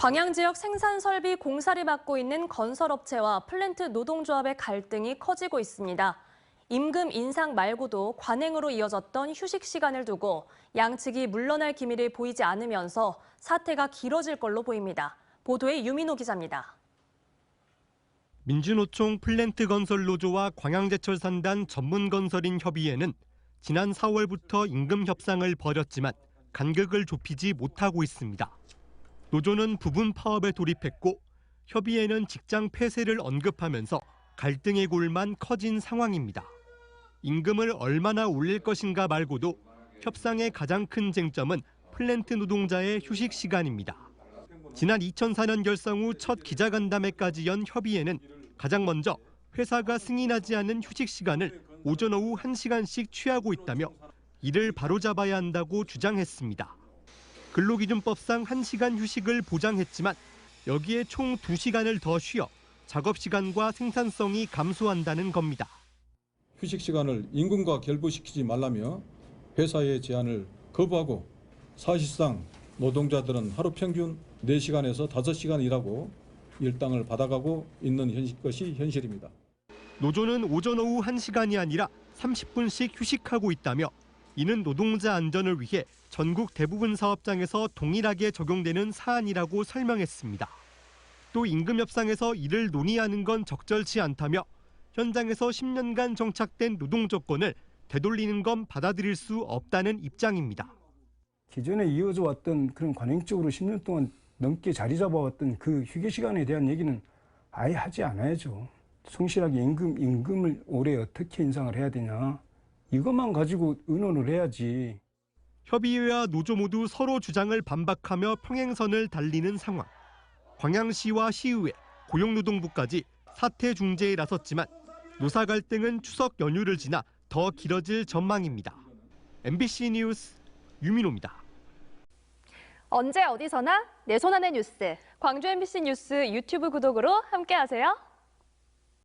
광양 지역 생산 설비 공사를 맡고 있는 건설업체와 플랜트 노동조합의 갈등이 커지고 있습니다. 임금 인상 말고도 관행으로 이어졌던 휴식 시간을 두고 양측이 물러날 기미를 보이지 않으면서 사태가 길어질 걸로 보입니다. 보도에 유민호 기자입니다. 민주노총 플랜트 건설 노조와 광양제철 산단 전문 건설인 협의회는 지난 4월부터 임금 협상을 벌였지만 간격을 좁히지 못하고 있습니다. 노조는 부분 파업에 돌입했고 협의회는 직장 폐쇄를 언급하면서 갈등의 골만 커진 상황입니다. 임금을 얼마나 올릴 것인가 말고도 협상의 가장 큰 쟁점은 플랜트 노동자의 휴식 시간입니다. 지난 2004년 결성 후 첫 기자간담회까지 연 협의회는 가장 먼저 회사가 승인하지 않은 휴식 시간을 오전 오후 1시간씩 취하고 있다며 이를 바로잡아야 한다고 주장했습니다. 근로기준법상 1시간 휴식을 보장했지만 여기에 총 2시간을 더 쉬어 작업 시간과 생산성이 감소한다는 겁니다. 휴식 시간을 임금과 결부시키지 말라며 회사의 제안을 거부하고 사실상 노동자들은 하루 평균 4시간에서 5시간 일하고 일당을 받아가고 있는 현실 것이 현실입니다. 노조는 오전 오후 1시간이 아니라 30분씩 휴식하고 있다며 이는 노동자 안전을 위해 전국 대부분 사업장에서 동일하게 적용되는 사안이라고 설명했습니다. 또 임금 협상에서 이를 논의하는 건 적절치 않다며 현장에서 10년간 정착된 노동 조건을 되돌리는 건 받아들일 수 없다는 입장입니다. 기존에 이어져 왔던 그런 관행적으로 10년 동안 넘게 자리 잡아왔던 그 휴게 시간에 대한 얘기는 아예 하지 않아야죠. 성실하게 임금, 임금을 올해 어떻게 인상을 해야 되냐. 이것만 가지고 의논을 해야지. 협의회와 노조 모두 서로 주장을 반박하며 평행선을 달리는 상황. 광양시와 시의회, 고용노동부까지 사태 중재에 나섰지만 노사 갈등은 추석 연휴를 지나 더 길어질 전망입니다. MBC 뉴스 유민호입니다. 언제 어디서나 내 손 안의 뉴스. 광주 MBC 뉴스 유튜브 구독으로 함께하세요.